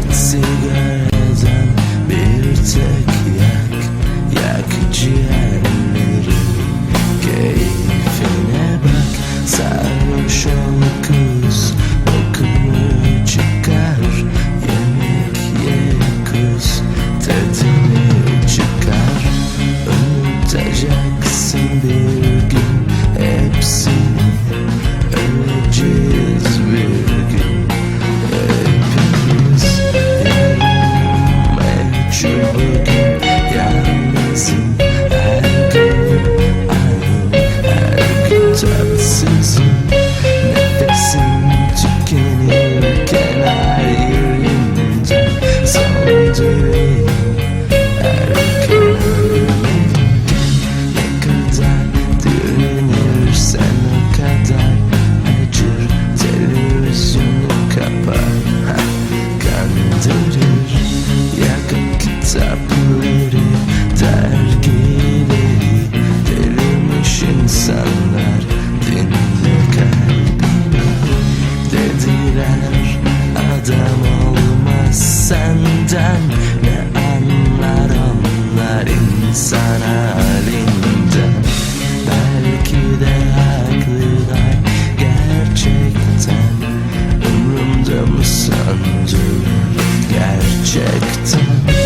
tek sigaradan bir tek yak yakıcı yak. sana halinde Belki de haklılar gerçekten. Umrumda mı sandın gerçekten?